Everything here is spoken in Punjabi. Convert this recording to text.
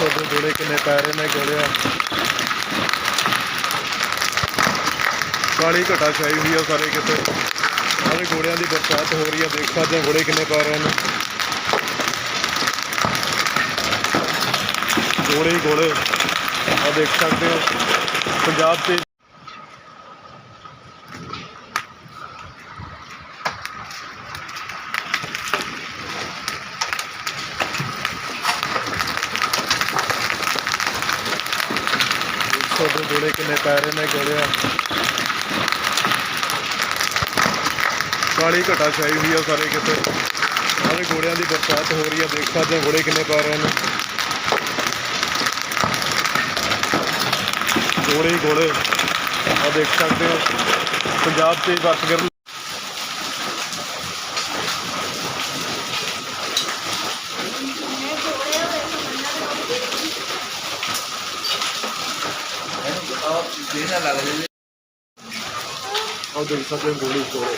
ਗੋਲੇ ਕਿੰਨੇ ਪੈ ਰਹੇ ਨੇ ਗੋਲਿਆਂ? ਕਾਲੀ ਘਟਾ ਛਾਈ ਹੋਈ ਆ ਸਾਰੇ ਕਿਤੇ। ਸਾਰੇ ਗੋਲਿਆਂ ਦੀ ਬਰਸਾਤ ਹੋ ਰਹੀ ਆ, ਦੇਖ ਸਕਦੇ ਆ ਗੋਲੇ ਕਿੰਨੇ ਪੈ ਰਹੇ ਨੇ। ਗੋਲੇ ਹੀ ਗੋਲੇ। ਆ ਦੇਖ ਸਕਦੇ ਹੋ, ਪੰਜਾਬ ਤੇ ਤੁਹਾਡੇ ਗੋਲੇ ਕਿੰਨੇ ਪੈ ਰਹੇ ਨੇ ਗੋਲਿਆਂ ਕਾਲੀ ਘਟਾ ਛਾਈ ਹੋਈ ਆ ਸਾਰੇ ਕਿਤੇ। ਸਾਰੇ ਗੋਲਿਆਂ ਦੀ ਬਰਸਾਤ ਹੋ ਰਹੀ ਆ, ਦੇਖ ਸਕਦੇ ਹੋ ਗੋਲੇ ਕਿੰਨੇ ਪੈ ਰਹੇ ਨੇ। ਗੋਲੇ ਗੋਲੇ ਆ ਦੇਖ ਸਕਦੇ ਹੋ। ਪੰਜਾਬ 'ਚ ਬਰਫ਼ ਗਿਰਨ ਦੇਣਾ ਲੱਗ ਜੇ ਆ ਦੇਖ ਸਕਦੇ ਹੋ ਗੋਲੇ ਹੀ ਗੋਲੇ